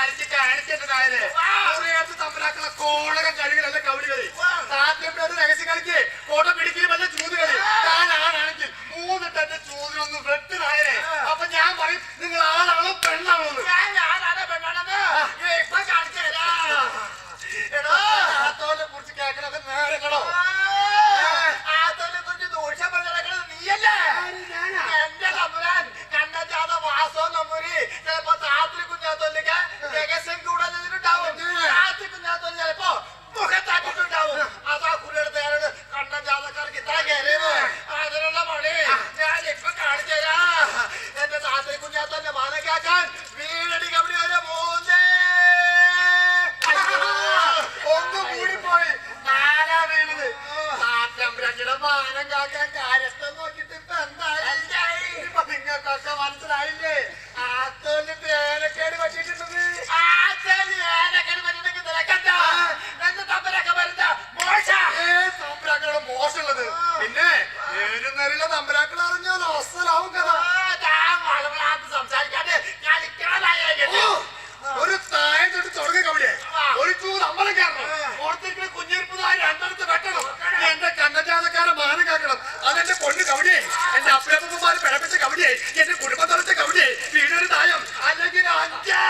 അരിച്ചിട്ട് അണിച്ചിട്ടുണ്ടായത് മുറിയാത്ത തമ്മിലാക്കുന്ന കോളകം കഴികളല്ല കവിളികളി താത്തയുടെ ഒരു രഹസ്യ കളിക്ക് കോട്ട പിടിക്കൽ വല്ല ചൂതുകളി. താനാണെങ്കിൽ മൂന്ന് ടെന്റെ ചൂതിനൊന്ന് വെട്ടിനായനെ അപ്പൊ ഞാൻ പറയും നിങ്ങൾ ആളാണോ പെണ്ണാണോ? എടാ കുറിച്ച് കേൾക്കണത് നേരങ്ങളോ? മാനം കാക്കാൻ കാര്യസ്ഥം നോക്കിട്ട് ഇപ്പൊ എന്തായി? ഇപ്പൊ നിങ്ങൾക്കൊക്കെ മനസ്സിലായില്ലേ? ആത്തോൽ പേരക്കേട് പറ്റിയിട്ടുള്ളത് ആത്തോൽ പേരക്കേട് പറ്റിയിട്ടെങ്കിൽ നിനക്കെന്താ? എന്റെ തമ്പരൊക്കെ വരുന്ന മോശ. തമ്പരാക്കളുടെ മോശമുള്ളത്. പിന്നെ ഏഴുന്നേരിലെ തമ്പരാക്കൾ അറിഞ്ഞാൽ അപ്പഴപ്പന്മാര് പിഴപ്പിച്ച കവിടിയെ എന്റെ കുടുംബം തുറച്ച കവിടിയെ വീടൊരു തായം അല്ലെങ്കിൽ അഞ്ച്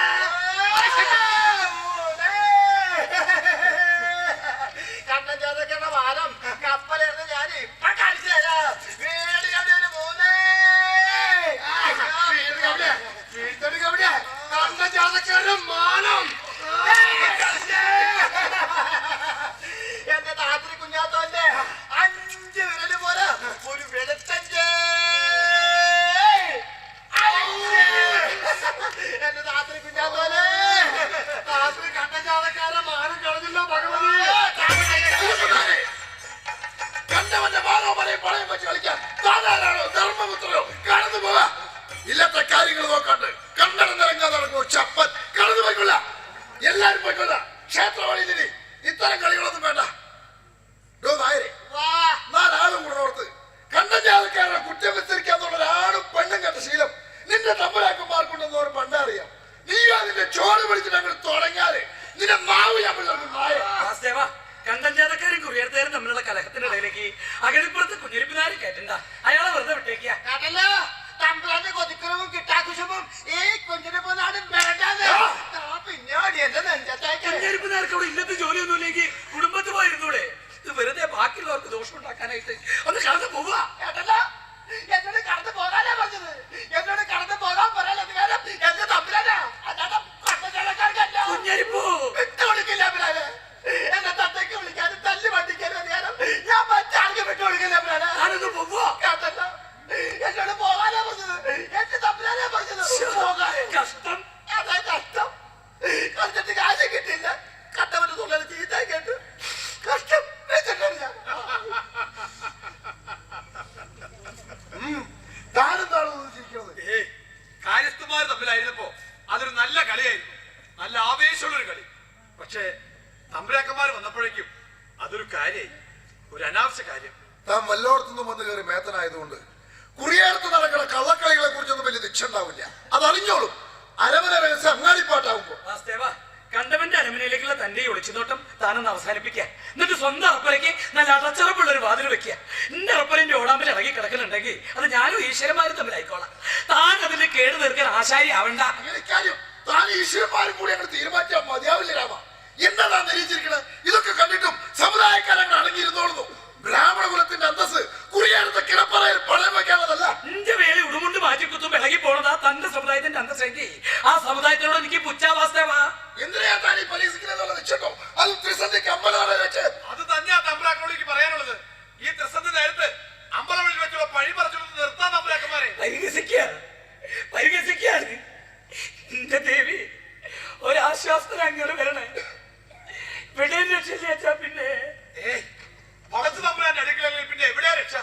മാനവമനെ പണയം വെച്ച് കളിക്കാൻ. താനാരാണോ ധർമ്മപുത്രനോ? കടന്നു പോവാ. ഇല്ലത്തെ കാര്യങ്ങൾ നോക്കാണ്ട് കണ്ണട നിറങ്ങാൻ നടക്കുമോ ചപ്പൻ കടന്നു പോയിക്കൊള്ള. എല്ലാരും പോയിക്കൊള്ള. ക്ഷേത്രവഴിയിലിനി ഇത്തരം കളികളൊന്നും വേണ്ട. നാലാളും കൂടെ ഓർത്ത്. കണ്ണഞ്ചാലക്കാരുടെ കുറ്റം വിസ്തരിക്കാന്നുള്ള ഒരാളും പെണ്ണും കണ്ട ശീലം. നിന്റെ തമ്പരാക്കന്മാർക്കുണ്ടെന്ന് അവർ പണ്ടറിയാം നീ അതിന്റെ ചോറ് പിടിച്ചിട്ട് അങ്ങ് തുടങ്ങിയാൽ നിന്റെ മാവ് ഞാൻ പിള്ളേർക്ക് നായ വാസുദേവ കണ്ടഞ്ചാതക്കാരും കുറിയർത്തേരും തമ്മിലുള്ള കലഹത്തിനിടയിലേക്ക് അകലിപ്പുറത്ത് കുഞ്ഞിരിപ്പിനാരും കേട്ടണ്ട അയാളെ വെറുതെ വിട്ടേക്കുക. തമ്പ്രാന്റെ കൊതിക്കുറവും കിട്ടാക്കുശവും ഈ എന്റെ നെഞ്ചത്തേക്ക്. കുഞ്ഞിരിപ്പിനാർക്ക് അവിടെ ഇല്ലത്തെ ജോലിയൊന്നുമില്ലെങ്കിൽ കുടുംബത്തിൽ പോയിരുന്നൂടെ. ഇത് വെറുതെ ബാക്കിയുള്ളവർക്ക് ദോഷം ഉണ്ടാക്കാനായിട്ട് ഒന്ന് കടന്നു പോവുക. എന്നോട് കടന്നു പോകാനാ നല്ല ആവേശമുള്ളൊരു കളി. പക്ഷേ തമ്പുരാക്കന്മാർ വന്നപ്പോഴേക്കും അതൊരു കാര്യമായി ഒരു അനാവശ്യ കാര്യം. താൻ വല്ലോടത്തുനിന്നും വന്ന് കയറി മേത്തനായതുകൊണ്ട് കുറിയേടത്ത് നടക്കുന്ന കള്ളക്കളികളെ കുറിച്ചൊന്നും വലിയ ദിക്ഷ ഉണ്ടാവില്ല അത് അറിഞ്ഞോളും. അരമന രഹസ്യം അങ്ങാടിപ്പാട്ടാവുമ്പോ. കണ്ടവന്റെ അരമനയിലേക്കുള്ള തന്റെ ഈ ഒളിച്ചുനോട്ടം താനൊന്ന് അവസാനിപ്പിക്കുക. എന്നിട്ട് സ്വന്തം അറപ്പരയ്ക്ക് നല്ല അടച്ചുറപ്പുള്ള ഒരു വാതിൽ വെക്കുക. എന്റെ അറപ്പരന്റെ ഓടാമ്പിൽ ഇറങ്ങി കിടക്കുന്നുണ്ടെങ്കിൽ അത് ഞാനും ഈശ്വരന്മാരും തമ്മിലായിക്കോളാം. താൻ അതിന്റെ കേട് തീർക്കാൻ ആശാരി ആവണ്ട. അങ്ങനെ കാര്യം. താൻ ഈശ്വരന്മാരും കൂടി അങ്ങനെ തീരുമാനിച്ചാൽ മതിയാവില്ല രാമ? എന്താ താൻ നിരീക്ഷിച്ചിരിക്കണത്? ഇതൊക്കെ കണ്ടിട്ടും സമുദായക്കാരങ്ങൾ അടങ്ങിയിരുന്നോളുന്നു. ബ്രാഹ്മണ കുലത്തിന്റെ അന്തസ് കുറിയേടത്ത് കിടപ്പറയിൽ പണയം വെക്കാനുള്ളതല്ല എന്റെ വേലി ഉടുമുണ്ട് മാറ്റി കുത്തും ഇളകി പോണതാ തന്റെ സമുദായത്തിന്റെ അന്തസ്സെങ്കിൽ ആ സമുദായത്തിനോട് എനിക്ക് പുച്ഛാവാസ്തവാ. എന്തിനാ താൻ ഈ പരീക്ഷിക്കുന്നതെന്നുള്ള നിശ്ചട്ടോ അത് ത്രിസന്ധിക്ക് അമ്പനാറ് അവിടുന്ന് അങ്ങനെ വരണേ. വെളിയിൽ രക്ഷയില്ല പിന്നെ. പടച്ചു തമ്പുരാന്റെ അടുക്കളയിൽ പിന്നെ എവിടെയാ രക്ഷ?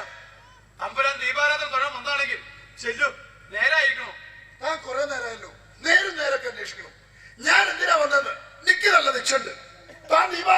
തമ്പുരാൻ ദീപാരാധന തുടങ്ങാൻ വന്നാണെങ്കിൽ ചെല്ലും നേരായിരിക്കണം? താൻ കുറെ നേരമല്ലോ നേരും നേരൊക്കെ അന്വേഷിക്കണം. ഞാൻ എന്തിനാ വന്നത് നിക്ക് നല്ല ദീക്ഷ താൻ ദീപാ